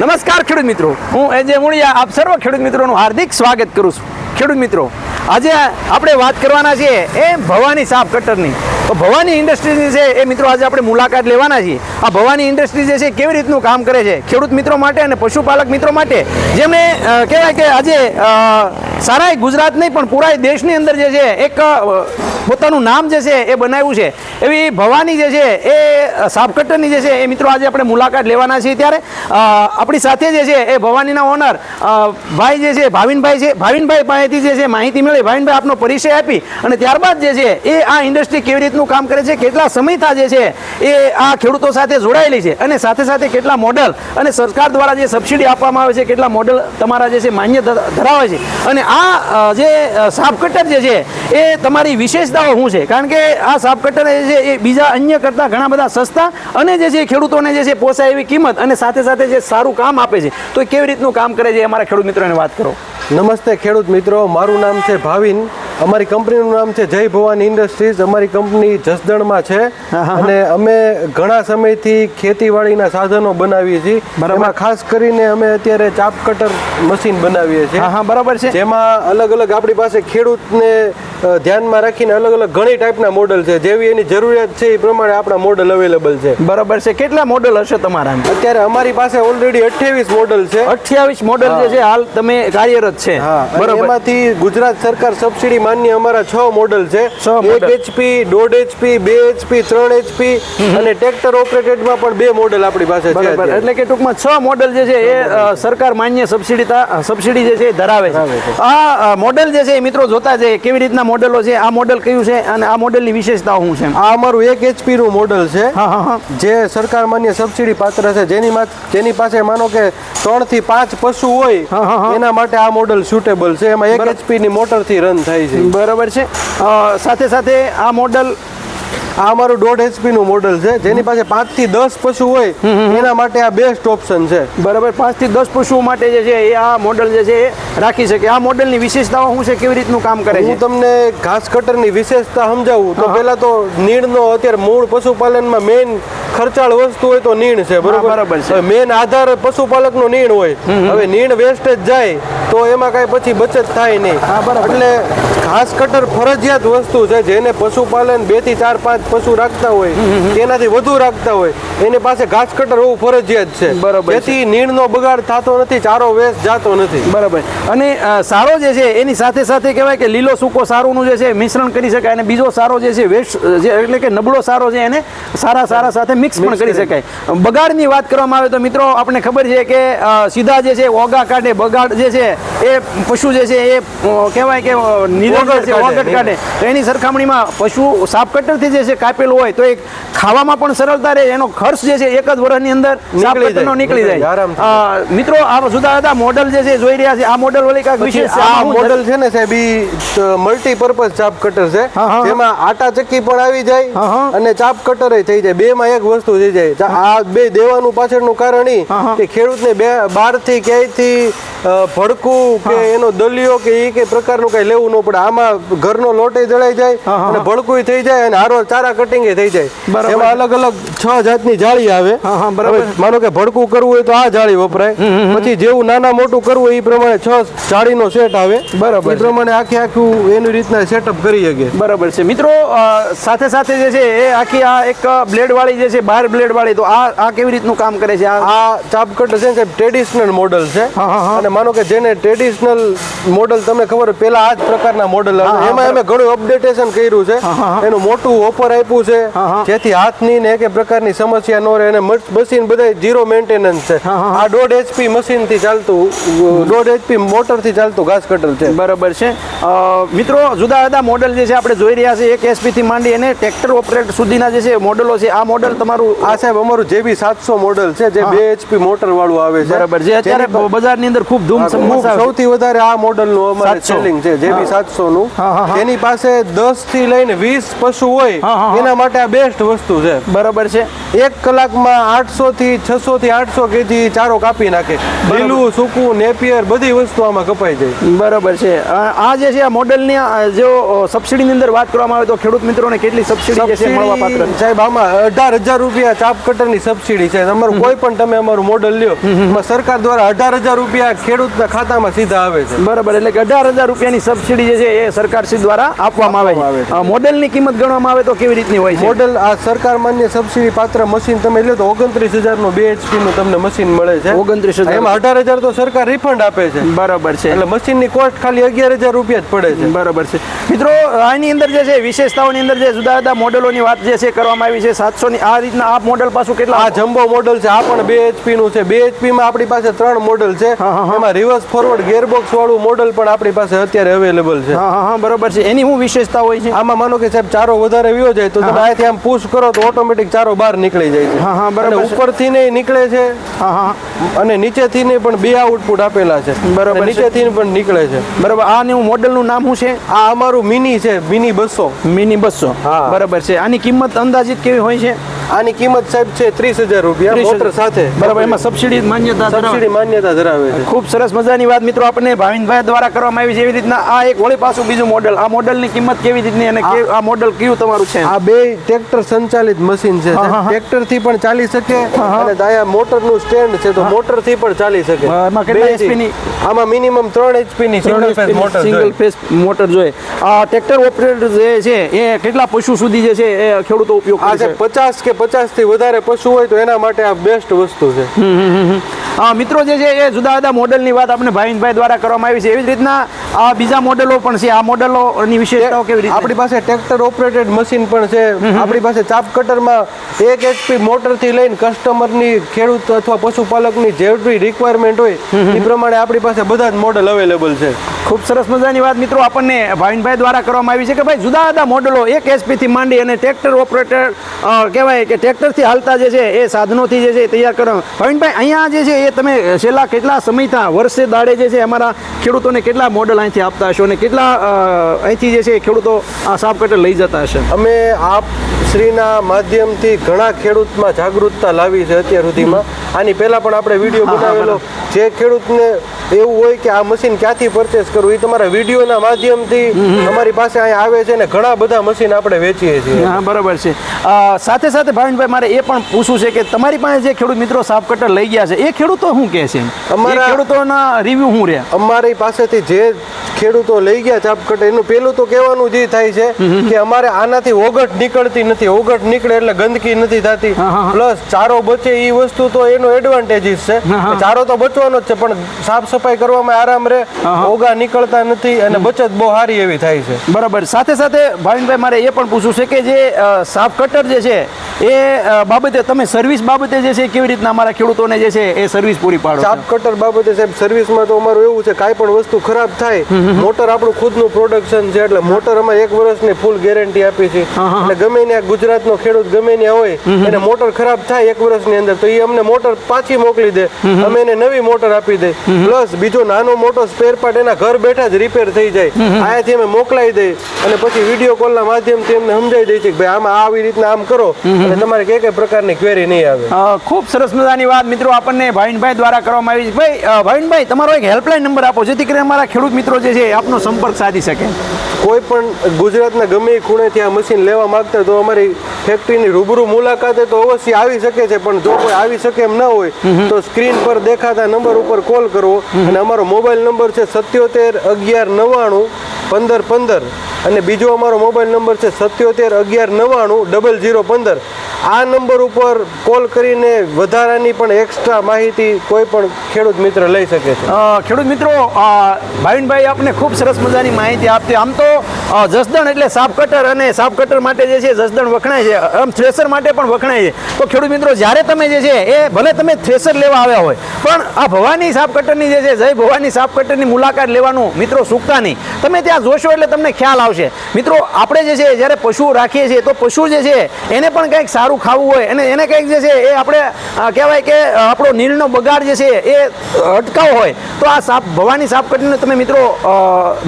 નમસ્કાર ખેડૂત મિત્રો. હું એજે મુળિયા, આપ સર્વ ખેડૂત મિત્રોનું હાર્દિક સ્વાગત કરું છું. ખેડૂત મિત્રો, આજે આપણે વાત કરવાના છીએ એ ભવાની સાપ કટરની તો ભવાની ઇન્ડસ્ટ્રીઝની છે એ મિત્રો આજે આપણે મુલાકાત લેવાના છીએ આ ભવાની ઇન્ડસ્ટ્રી જે છે કેવી રીતનું કામ કરે છે ખેડૂત મિત્રો માટે અને પશુપાલક મિત્રો માટે જેમણે કહેવાય કે આજે સારા ગુજરાત નહીં પણ પૂરા દેશની અંદર જે છે એક પોતાનું નામ જે છે એ બનાવ્યું છે એવી ભવાની જે છે એ સાપકટરની જે છે એ મિત્રો આજે આપણે મુલાકાત લેવાના છીએ ત્યારે આપણી સાથે જે છે એ ભવાનીના ઓનર ભાઈ જે છે ભાવિનભાઈ છે ભાવિનભાઈ પાસેથી જે છે માહિતી મળી ભાવિનભાઈ આપનો પરિચય આપી અને ત્યારબાદ જે છે એ આ ઇન્ડસ્ટ્રી કેવી રીતનું કામ કરે છે, કેટલા સમયતા જે છે, એ આ ખેડૂતો સાથે જોડાયેલી છે. અને સાથે સાથે કેટલા મોડલ અને સરકાર દ્વારા જે સબસિડી આપવામાં આવે છે, કેટલા મોડલ તમારા જે છે, માન્ય ધરાવે છે. અને આ જે સાપ કટર જે છે, એ તમારી વિશેષતાઓ શું છે? કારણ કે આ સાપ કટર જે છે એ બીજા અન્ય કરતાં ઘણા બધા સસ્તા અને જે છે, ખેડૂતોને જે છે, પોસાય એવી કિંમત અને સાથે સાથે જે સારું કામ આપે છે, તો એ કેવી રીતનું કામ કરે છે અમારા ખેડૂત મિત્રોને વાત કરો. નમસ્તે ખેડૂત મિત્રો, મારું નામ છે ભાવિન. અમારી કંપનીનું નામ છે જય ભવાની ઇન્ડસ્ટ્રીઝ. અમારી કંપની જસદણમાં છે. અને અમે ઘણા સમયથી ખેતીવાડીના સાધનો બનાવીએ છીએ. એમાં ખાસ કરીને અમે અત્યારે ચાપ કટર મશીન બનાવીએ છીએ. હા બરાબર છે. જેમાં અલગ અલગ આપણી પાસે ખેડૂતને ધ્યાનમાં રાખીને અલગ અલગ ઘણી ટાઈપના મોડલ છે. જેવી એની જરૂરિયાત છે એ પ્રમાણે આપણા મોડલ અવેલેબલ છે. બરાબર છે. કેટલા મોડલ હશે તમારા અત્યારે અમારી પાસે ઓલરેડી અઠ્યાવીસ મોડલ છે. અઠ્યાવીસ મોડલ જે છે હાલ તમે કાર્યરત છે. બરાબર. એમાંથી ગુજરાત સરકાર સબસિડી માન્ય અમારા છ મોડલ છે. એક એચપી દોઢ એચપી બે એચપી ત્રણ એચપી અને ટ્રેક્ટર ઓપરેટેડમાં પણ બે મોડલ આપણી પાસે છે એટલે કે ટૂંકમાં છ મોડલ જે છે એ સરકાર માન્ય સબસિડી સબસિડી જે છે એ ધરાવે છે. આ મોડલ જે છે એ મિત્રો જોતા છે કેવી રીતના મોડેલો છે આ મોડલ કયું છે અને આ મોડલની વિશેષતાઓ શું છે? આ અમારું એક એચપી નું મોડલ છે જે સરકાર માન્ય સબસિડી પાત્ર છે. જેની માં- જેની પાસે માનો કે ત્રણથી પાંચ પશુ હોય. એના માટે આ મોડલ સુટેબલ છે. એમાં એક એચપીની એચપી ની મોટરથી રન થાય છે. બરાબર છે. સાથે સાથે આ મોડલ આ અમારું દોઢ એચપી નું મોડલ છે. જેની પાસે પાંચથી દસ પશુ હોય એના માટે આ બેસ્ટ ઓપ્શન છે. બરાબર. પાંચથી દસ પશુઓ માટે જે છે એ આ મોડલ જે છે રાખી શકે આ મોડલની વિશેષતાઓ શું છે કેવી રીતનું કામ કરે છે? હું તમને ઘાસ કટરની વિશેષતા સમજાવું તો પહેલા તો નીણનો અત્યારે મૂળ પશુપાલનમાં મેઇન ખર્ચાળ વસ્તુ હોય તો નીણ છે બરોબર? બરાબર છે. મેઇન આધાર પશુપાલકનો નીણ હોય. હવે નીણ વેસ્ટેજ જાય તો એમાં કાંઈ પછી બચત થાય નહીં. એટલે ઘાસ કટર ફરજિયાત વસ્તુ છે જેને પશુપાલન બેથી ચાર પાંચ પશુ રાખતા હોય તેનાથી વધુ રાખતા હોય એની પાસે ઘાસ કટર હોવું ફરજિયાત છે. બરાબર. જેથી નીણનો બગાડ થતો નથી ચારો વેસ્ટ જાતો નથી. બરાબર. અને સારો જે છે એની સાથે સાથે કહેવાય કે લીલો સૂકો સારોનું જે છે મિશ્રણ કરી શકાય અને બીજો સારો જે છે વેસ્ટ જે એટલે કે નબળો સારો છે એને સારા સારા સાથે મિક્સ પણ કરી શકાય બગાડની વાત કરવામાં આવે તો મિત્રો આપણને ખબર છે કે સીધા જે છે ઓગા કાઢે બગાડ જે છે એ પશુ જે છે એ કહેવાય કે જે છે. ઓગટ કાઢે તો એની સરખામણીમાં પશુ સાપ કટરથી જે છે કાપેલું હોય તો એ ખાવામાં પણ સરળતા રહે એનો ખર્ચ જે છે એક જ વર્ષની અંદર સાપ નીકળી જાય. મિત્રો આ જુદા જુદા મોડલ જે છે જોઈ રહ્યા છે આ મોડલ વળી કાંઈક વિશેષ છે. આ મોડલ છે ને સાહેબ ઈ મલ્ટીપર્પઝ ચાપ કટર છે. જેમાં આટા ચક્કી પણ આવી જાય અને ચાપ કટર થઈ જાય. બે માં એક વસ્તુ થઈ જાય. આ બે દેવાનું પાછળનું કારણ ઈ. કે ખેડૂતને બે બહારથી ક્યાંયથી ભડકું કે એનો દલિયો કે એ કઈ પ્રકારનું કઈ લેવું ન પડે. આમાં ઘરનો લોટે જળાઈ જાય અને ભડકું થઈ જાય અને હારો ચારા કટિંગ થઈ જાય. એમાં અલગ અલગ છ જાતની જાળી આવે. બરાબર. માનો કે ભડકું કરવું હોય તો આ જાળી વપરાય. પછી જેવું નાના મોટું કરવું એ પ્રમાણે છ જાળીનો સેટ આવે. બરાબર મિત્રો મને આખે આખું એની રીતના સેટઅપ કરી શકે. બરાબર છે. મિત્રો સાથે સાથે જે છે એ આખી આ એક બ્લેડ વાળી જે છે બાર બ્લેડ વાળી તો આ આ કેવી રીતનું કામ કરે છે? આ ચાપકટ છે કે ટ્રેડિશનલ મોડલ છે. અને માનો કે જેને ટ્રેડિશનલ મોડલ તમને ખબર પેલા આ જ પ્રકારના મોડલ એમાં અમે ઘણું અપડેટેશન કર્યું છે. એનું મોટું ઓફર આપ્યું છે. જેથી હાથની ને એક પ્રકારની સમસ્યા ન રહે. અને મશીન બધા ઝીરો મેન્ટેનન્સ છે. આ દોઢ એચપી મશીનથી ચાલતું દોઢ એચપી મોટરથી ચાલતું ઘાસ કટર છે. બરાબર છે. મિત્રો જુદા જુદા મોડલ જે છે આપણે જોઈ રહ્યા છે એક એસપી થી માંડી અને ટ્રેક્ટર ઓપરેટ સુધીના જે છે મોડલો છે આ મોડલ તમારું આ સાહેબ અમારું જેબી સાતસો મોડલ છે જે બે એચપી મોટર વાળું આવે છે. બરાબર જે અત્યારે બજારની અંદર ખૂબ ધૂમ છે. સૌથી વધારે આ મોડલનું અમારે 700. સેલિંગ છે જેબી સાતસો નું. તેની પાસે દસથી લઈને વીસ પશુ હોય. એના માટે આ બેસ્ટ વસ્તુ છે. બરાબર છે. એક કલાકમાં આઠસો થી છસો થી આઠસો કેજી ચારો કાપી નાખે. લીલું સૂકું નેપિયર બધી વસ્તુ આમાં કપાઈ જાય. બરોબર છે. આ જે છે આ મોડલની જો સબસિડીની અંદર વાત કરવામાં આવે તો ખેડૂત મિત્રોને કેટલી સબસિડી છે મળવા પાત્ર? સાહેબ આમાં અઢાર હજાર રૂપિયા ચાપ કટરની સબસિડી છે. અમારું કોઈ પણ તમે અમારું મોડલ લ્યો એમાં સરકાર દ્વારા અઢાર હજાર રૂપિયા ખેડૂતના ખાતામાં સીધા આવે છે. બરાબર એટલે કે અઢાર હજાર રૂપિયાની સબસિડી જે છે એ સરકાર શ્રી દ્વારા આપવામાં આવે છે. મોડલની કિંમત ગણવામાં આવે તો કેવી રીતની હોય છે? મોડલ આ સરકાર માન્ય સબસિડી પાત્ર મશીન તમે લ્યો તો ઓગણત્રીસ હજારનું બે એચપીનું તમને મશીન મળે છે. 29,000. એમાં અઢાર હજાર તો સરકાર રિફંડ આપે છે. બરોબર છે. એટલે મશીનની કોસ્ટ ખાલી અગિયાર હજાર રૂપિયા જ પડે છે. બરાબર છે. મિત્રો આની અંદર જે છે વિશેષતાઓની અંદર જે જુદા જુદા મોડેલોની વાત જે છે કરવામાં આવી છે સાતસો ની આ રીતના આ મોડેલ પાછું કેટલા આ જમ્બો મોડલ છે આ પણ બે એચપી નું છે. બે એચપી માં આપણી પાસે ત્રણ મોડલ છે. એમાં રિવર્સ ફોરવર્ડ ગેરબોક્સ વાળું મોડલ પણ આપણી પાસે અત્યારે અવેલેબલ છે. હા હા બરોબર છે. એની શું વિશેષતા હોય છે? આમાં માનો કે સાહેબ ચારો વધારે વ્યો જાય તો તમે અહીંથી આમ પુશ કરો તો ઓટોમેટિક ચારો બહાર નીકળી જાય છે. હા, હા, બરાબર ઉપરથી ને નીકળે છે. હા હા અને નીચેથી નહીં પણ બે આઉટપુટ આપેલા છે. બરાબર નીચેથી પણ નીકળે છે. બરાબર આ નું મોડેલનું નામ શું છે? આ અમારું મિની છે મિની બસો. મિની બસો. બરાબર છે. આની કિંમત અંદાજિત કેવી હોય છે? આની કિંમત સાહેબ છે ત્રીસ હજાર રૂપિયા મોટર સાથે. બરાબર એમાં સબસિડી માન્યતા ધરાવે. સબસિડી માન્યતા ધરાવે છે. ખૂબ સરસ મજાની વાત મિત્રો આપણને ભાવિનભાઈ દ્વારા કરવામાં આવી છે. એવી રીતના આ એક વળી પાછું બીજું મોડેલ આ મોડેલની કિંમત કેવી રીતની અને આ મોડેલ કયું તમારું છે? આ બે ટ્રેક્ટર સંચાલિત મશીન છે. ટ્રેક્ટરથી પણ ચાલી શકે અને દાયા મોટરનું સ્ટેન્ડ છે તો મોટરથી પણ ચાલી શકે. એમાં કેટલા એચપી ની? આમાં મિનિમમ ત્રણ એચપી ની single phase motor single motor જોઈએ. આ ટ્રેક્ટર ઓપરેટર જે છે એ કેટલા પશુ સુધી જે છે એ ખેડૂતો ઉપયોગ કરે છે? પચાસ કે પચાસથી વધારે પશુ હોય તો એના માટે આ બેસ્ટ વસ્તુ છે. મિત્રો, જે છે એ જુદા જુદા મોડેલની વાત આપણે ભાવિનભાઈ દ્વારા કરવામાં આવી છે, એવી જ રીતના આ બીજા મોડેલો પણ છે. આ મોડેલોની વિશેષતાઓ કેવી રીતે? આપણી પાસે ટ્રેક્ટર ઓપરેટેડ મશીન પણ છે. આપણી પાસે ચાપ કટરમાં એક એચપી મોટરથી લઈને કસ્ટમરની ખેડૂત અથવા પશુપાલકની જેવી રિક્વાયરમેન્ટ હોય એ પ્રમાણે આપણી પાસે બધા જ મોડલ અવેલેબલ છે. ખૂબ સરસ મજાની વાત મિત્રો આપણને ભાવિનભાઈ દ્વારા કરવામાં આવી છે કે ભાઈ જુદા જુદા મોડેલો એક એચપી થી માંડી અને ટ્રેક્ટર ઓપરેટર કહેવાય કે ટ્રેક્ટરથી હાલતા જે છે એ સાધનોથી જે છે એ તૈયાર કરવા. ભાવિનભાઈ અહીંયા જે છે એ તમે છેલ્લા કેટલા સમયથી વર્ષે દાડે જે છે અમારા ખેડૂતોને કેટલા મોડલ અહીંથી આપતા હશો અને કેટલા અહીંથી જે છે એ ખેડૂતો આ સાપ કટર લઈ જતા હશે? અમે આપ શ્રીના માધ્યમથી ઘણા ખેડૂતમાં જાગૃતતા લાવી છે અત્યાર સુધીમાં. આની પહેલાં પણ આપણે વીડિયો બનાવેલો. જે ખેડૂતને એવું હોય કે આ મશીન ક્યાંથી પરચેસ કરવું એ તમારા વિડીયોના માધ્યમથી અમારી પાસે અહીંયા આવે છે ને ઘણા બધા મશીન આપણે વેચીએ છીએ. હા બરાબર છે. સાથે સાથે ભાવિનભાઈ મારે એ પણ પૂછવું છે કે તમારી પાસે જે ખેડૂત મિત્રો સાફ કટર લઈ ગયા છે એ ખેડૂતો શું કહે છે? અમારા- ખેડૂતોના રિવ્યુ શું રહ્યા? અમારી પાસેથી જે ખેડૂતો લઈ ગયા ચાપકટ એનું પેલું તો કહેવાનું જે થાય છે કે અમારે આનાથી ઓગટ નીકળતી નથી. ઓગટ નીકળે એટલે ગંદકી નથી થતી. પ્લસ ચારો બચે એ વસ્તુ તો એનો એડવાન્ટેજીસ છે. ચારો તો બચવાનો જ છે પણ સાફ સફાઈ કરવામાં આરામ રહે. ઓગા નીકળતા નથી અને બચત બહુ સારી એવી થાય છે. બરાબર. સાથે સાથે ભાવિનભાઈ મારે એ પણ પૂછવું છે કે જે સાફ સાપ કટર જે છે એ બાબતે તમે સર્વિસ બાબતે જે છે કેવી રીતના અમારા ખેડૂતોને જે છે એ સર્વિસ પૂરી પાડો ચાપ કટર બાબતે સાહેબ સર્વિસમાં તો અમારું એવું છે કાંઈ પણ વસ્તુ ખરાબ થાય મોટર આપણું ખુદનું પ્રોડક્શન છે એટલે મોટર અમે એક વર્ષની ફૂલ ગેરંટી આપી છે. એટલે ગમે ત્યાં ગુજરાતનો ખેડૂત ગમે ત્યાં હોય એને મોટર ખરાબ થાય એક વર્ષની અંદર તો એ અમને મોટર પાછી મોકલી દે. અમે એને નવી મોટર આપી દે. પ્લસ બીજો નાનો મોટો સ્પેર પાર્ટ એના ઘર બેઠા જ રિપેર થઈ જાય. આયાથી અમે મોકલાઈ દઈ અને પછી વીડિયો કોલના માધ્યમથી એમને સમજાવી દઈએ છીએ કે ભાઈ આમાં આવી રીતના આમ કરો. અને તમારે કઈ કઈ પ્રકારની ક્વેરી નહીં આવે. ખૂબ સરસ મજાની વાત મિત્રો આપણને ભાવિનભાઈ દ્વારા કરવામાં આવી છે. ભાઈ ભાવિનભાઈ તમારો એક હેલ્પલાઇન નંબર આપો જેથી કરીને અમારા ખેડૂત મિત્રો જે છે આપનો સંપર્ક સાધી શકે. કોઈ પણ ગુજરાતના ગમે ખૂણેથી આ મશીન લેવા માંગતા તો અમારી ફેક્ટરીની રૂબરૂ મુલાકાતે તો અવશ્ય આવી શકે છે પણ જો કોઈ આવી શકે એમ ન હોય તો સ્ક્રીન પર દેખાતા નંબર ઉપર કોલ કરવો અને અમારો મોબાઈલ નંબર છે સત્યોતેર અગિયાર નવ્વાણું પંદર પંદર. અને બીજો અમારો મોબાઈલ નંબર છે સત્યોતેર અગિયાર નવ્વાણું ડબલ જીરો પંદર. આ નંબર ઉપર કોલ કરીને વધારાની પણ એક્સ્ટ્રા માહિતી કોઈ પણ ખેડૂત મિત્ર લઈ શકે છે. ખેડૂત મિત્રો ભાવિનભાઈ આપને ખૂબ સરસ મજાની માહિતી આપતી. આમ તો જસદણ એટલે સાપ કટર અને સાપ કટર માટે જે છે જસદણ વખણાય છે. આમ થ્રેસર માટે પણ વખણાય છે. તો ખેડૂત મિત્રો, જ્યારે તમે જે છે, એ ભલે તમે થ્રેસર લેવા આવ્યા હોય, પણ આ ભવાની સાપ કટરની જે છે, જય ભવાની સાપ કટરની મુલાકાત લેવાનું મિત્રો ચૂકતા નહીં. તમે ત્યાં જોશો એટલે તમને ખ્યાલ આવે આવશે. મિત્રો આપણે જે છે જ્યારે પશુ રાખીએ છીએ તો પશુ જે છે એને પણ કંઈક સારું ખાવું હોય. અને એને કંઈક જે છે એ આપણે કહેવાય કે આપણો નીરનો બગાડ જે છે એ અટકાવ હોય. તો આ સાપ ભવાની સાપ કટીને તમે મિત્રો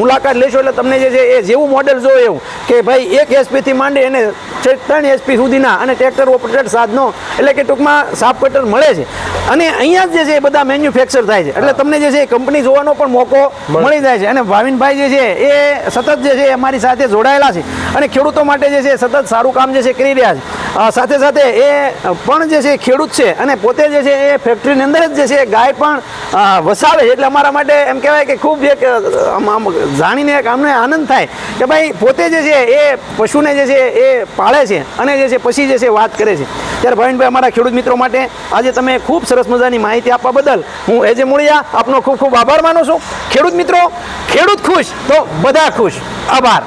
મુલાકાત લેશો એટલે તમને જે છે એ જેવું મોડેલ જોઈએ એવું કે ભાઈ એક એસપીથી માંડી એને ત્રણ એસપી સુધીના અને ટ્રેક્ટર ઓપરેટેડ સાધનો એટલે કે ટૂંકમાં સાપ કટર મળે છે. અને અહીંયા જ જે છે એ બધા મેન્યુફેક્ચર થાય છે. એટલે તમને જે છે એ કંપની જોવાનો પણ મોકો મળી. જાય છે. અને ભાવિનભાઈ જે છે એ સતત જે છે એ અમારી સાથે જોડાયેલા છે. અને ખેડૂતો માટે જે છે સતત સારું કામ જે છે કરી રહ્યા છે. સાથે સાથે એ પણ જે છે ખેડૂત છે અને પોતે જે છે એ ફેક્ટરીની અંદર જ જે છે ગાય પણ વસાવે એટલે અમારા માટે એમ કહેવાય કે ખૂબ એક જાણીને એક અમને આનંદ થાય કે ભાઈ પોતે જે છે એ પશુને જે છે એ પાળે છે અને જે છે પછી જે છે વાત કરે છે. ત્યારે ભાવિનભાઈ, અમારા ખેડૂત મિત્રો માટે આજે તમે ખૂબ સરસ મજાની માહિતી આપવા બદલ હું એજે મૂળિયા આપનો ખૂબ ખૂબ આભાર માનું છું. ખેડૂત મિત્રો, ખેડૂત ખુશ તો બધા ખુશ. આભાર.